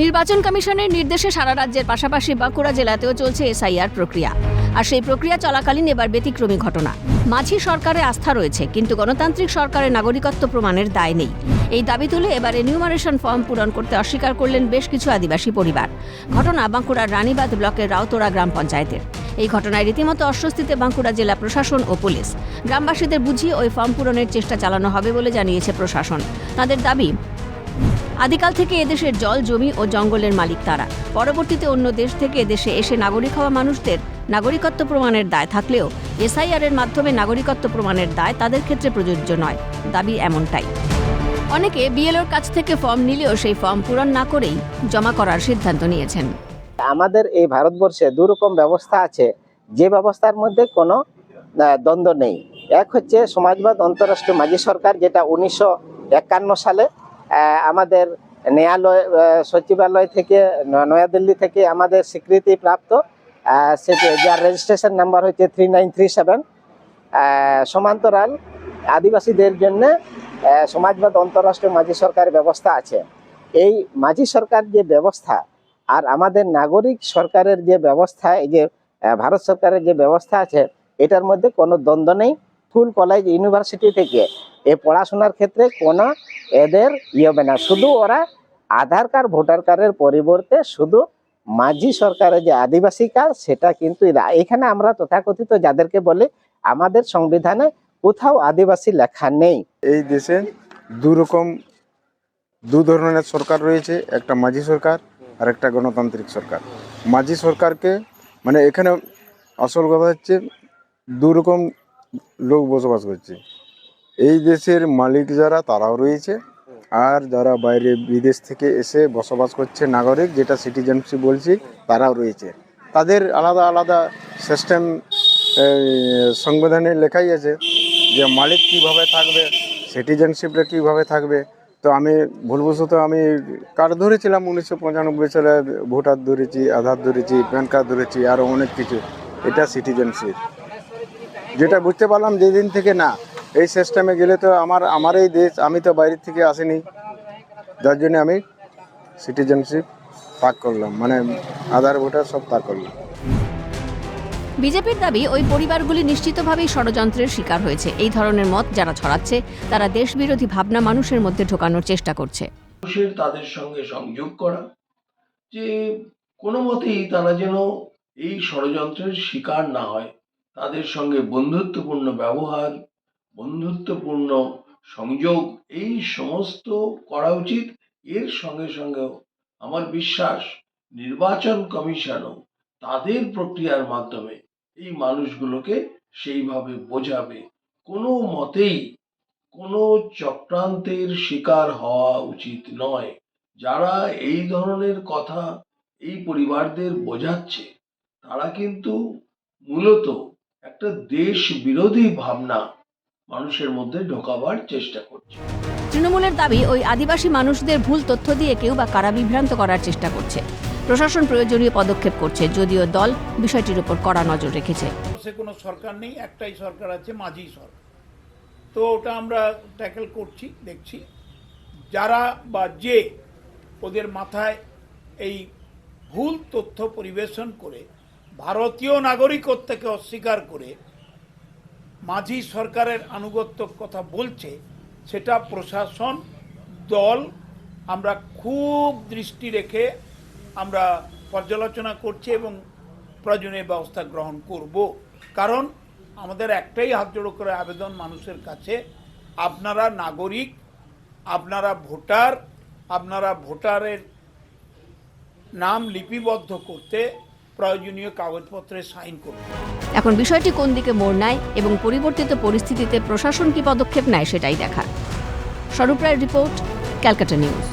নির্বাচন কমিশনের নির্দেশে সারা রাজ্যের পাশাপাশি বাঁকুড়া জেলাতেও চলছে এসআইআর প্রক্রিয়া। আর সেই প্রক্রিয়া চলাকালীন এবার ব্যতিক্রমী ঘটনা। মাঝি সরকারে আস্থা রয়েছে, কিন্তু গণতান্ত্রিক সরকারের নাগরিকত্ব প্রমাণের দায় নেই। এই দাবি তুলে এবার এনিউমারেশন ফর্ম পূরণ করতে অস্বীকার করলেন বেশ কিছু আদিবাসী পরিবার। ঘটনা বাঁকুড়ার রানীবাঁধ ব্লকের রাউতোড়া গ্রাম পঞ্চায়েতের। এই ঘটনায় রীতিমতো অস্বস্তিতে বাঁকুড়া জেলা প্রশাসন ও পুলিশ। গ্রামবাসীদের বুঝিয়ে ওই ফর্ম পূরণের চেষ্টা চালানো হবে বলে জানিয়েছে প্রশাসন। তাদের দাবি আদিকাল থেকে এদেশের জল, জমি ও জঙ্গলের মালিক তারা। পরবর্তীতে অন্য দেশ থেকে এদেশে এসে নাগরিক হওয়া মানুষদের নাগরিকত্ব প্রমাণের দায় থাকলেও এসআইআর এর মাধ্যমে নাগরিকত্ব প্রমাণের দায় তাদের ক্ষেত্রে প্রযোজ্য নয়। দাবি এমনটাই। অনেকে বিএলওর কাছ থেকে ফর্ম নিলেও সেই ফর্ম পূরণ না করেই জমা করার সিদ্ধান্ত নিয়েছেন। আমাদের এই ভারতবর্ষে দু রকম ব্যবস্থা আছে, যে ব্যবস্থার মধ্যে কোনো দ্বন্দ্ব নেই। এক হচ্ছে সমাজবাদ অন্তরাষ্ট্রীয় মাঝি সরকার যেটা উনিশশো একান্ন সালে আমাদের ন্যায়ালয় সচিবালয় থেকে নয়াদিল্লি থেকে আমাদের স্বীকৃতি প্রাপ্ত যার রেজিস্ট্রেশন নাম্বার হচ্ছে থ্রি নাইন থ্রি সেভেন সমান্তরাল আদিবাসীদের জন্য সমাজবাদ অন্তরাষ্ট্রীয় মাঝি সরকারের ব্যবস্থা আছে। এই মাঝি সরকার যে ব্যবস্থা আর আমাদের নাগরিক সরকারের যে ব্যবস্থা, এই যে ভারত সরকারের যে ব্যবস্থা আছে, এটার মধ্যে কোনো দ্বন্দ্ব নেই। স্কুল কলেজ ইউনিভার্সিটি থেকে এ পড়াশোনার ক্ষেত্রে কোনো এদের ইয়ে না। শুধু ওরা আধার কার্ড, ভোটার কার্ডের পরিবর্তে শুধু মাঝি সরকারের যে আদিবাসী কার্ড, সেটা কিন্তু এখানে আমরা তথাকথিত যাদেরকে বলি, আমাদের সংবিধানে কোথাও আদিবাসী লেখা নেই। এই দেশে দু রকম দু ধরনের সরকার রয়েছে, একটা মাঝি সরকার আর একটা গণতান্ত্রিক সরকার। মাঝি সরকারকে মানে এখানে আসল কথা হচ্ছে দু রকম লোক বসবাস করছে। এই দেশের মালিক যারা, তারাও রয়েছে। আর যারা বাইরে বিদেশ থেকে এসে বসবাস করছে নাগরিক, যেটা সিটিজেনশিপ বলছি, তারাও রয়েছে। তাদের আলাদা আলাদা সিস্টেম সংবিধানে লেখাই আছে যে মালিক কীভাবে থাকবে সিটিজেনশিপটা কীভাবে থাকবে। তো আমি ভুলবশত আমি কার্ড ধরেছিলাম উনিশশো পঁচানব্বই সালে, ভোটার ধরেছি, আধার ধরেছি, প্যান কার্ড ধরেছি আরও অনেক কিছু। এটা সিটিজেনশিপ যেটা বুঝতে পারলাম যেদিন থেকে না এই সিস্টেমে গেলে তো আমার আমার এই দেশ আমি তো বাইরের থেকে আসিনি। যার জন্য আমি সিটিজেনশিপ তাক করলাম মানে আধার ভোটার সব তাক করলাম। বিজেপির দাবি ওই পরিবারগুলি নিশ্চিতভাবেই ষড়যন্ত্রের শিকার হয়েছে। এই ধরনের মত যারা ছড়াচ্ছে তারা দেশবিরোধী ভাবনা মানুষের মধ্যে ঢোকানোর চেষ্টা করছে। মানুষের তাদের সঙ্গে সংযোগ করা যে কোনো মতেই তারা যেন এই ষড়যন্ত্রের শিকার না হয়। তাদের সঙ্গে বন্ধুত্বপূর্ণ ব্যবহার বন্ধুত্বপূর্ণ সংযোগ, এই সমস্ত করা উচিত। এর সঙ্গে সঙ্গেও আমার বিশ্বাস, নির্বাচন কমিশনও তাদের প্রক্রিয়ার মাধ্যমে এই মানুষগুলোকে সেইভাবে বোঝাবে। কোনো মতেই কোনো চক্রান্তের শিকার হওয়া উচিত নয়। যারা এই ধরনের কথা এই পরিবারদের বোঝাচ্ছে, তারা কিন্তু মূলত একটা দেশ বিরোধী ভাবনা মানুষের মধ্যে ঢোকাবার চেষ্টা করছে। তৃণমূলের দাবি ওই আদিবাসী মানুষদের ভুল তথ্য দিয়ে কেউ বা কারা বিভ্রান্ত করার চেষ্টা করছে। প্রশাসন প্রয়োজনীয় পদক্ষেপ করছে যদিও দল বিষয়টির উপর কড়া নজর রেখেছে। সে কোনো সরকার নেই একটাই সরকার আছে মাঝি সরকার। তো ওটা আমরা ট্যাকেল করছি দেখছি। যারা বা যে ওদের মাথায় এই ভুল তথ্য পরিবেশন করে ভারতীয় নাগরিকত্বকে অস্বীকার করে মাঝি সরকারের আনুগত্য কথা বলছে, সেটা প্রশাসন, দল, আমরা খুব দৃষ্টি রেখে আমরা পর্যালোচনা করছি এবং প্রয়োজনীয় ব্যবস্থা গ্রহণ করব। কারণ আমাদের একটাই হাত জোড়ো করে আবেদন মানুষের কাছে, আপনারা নাগরিক, আপনারা ভোটার, আপনারা ভোটারের নাম লিপিবদ্ধ করতে প্রয়োজনীয় কাগজপত্রে সাইন করুন। এখন বিষয়টি কোন দিকে মোড় নেয় এবং পরিবর্তিত পরিস্থিতিতে প্রশাসন কি পদক্ষেপ নেয় সেটাই দেখা স্বরূপ রায়ের রিপোর্ট, ক্যালকাটা নিউজ।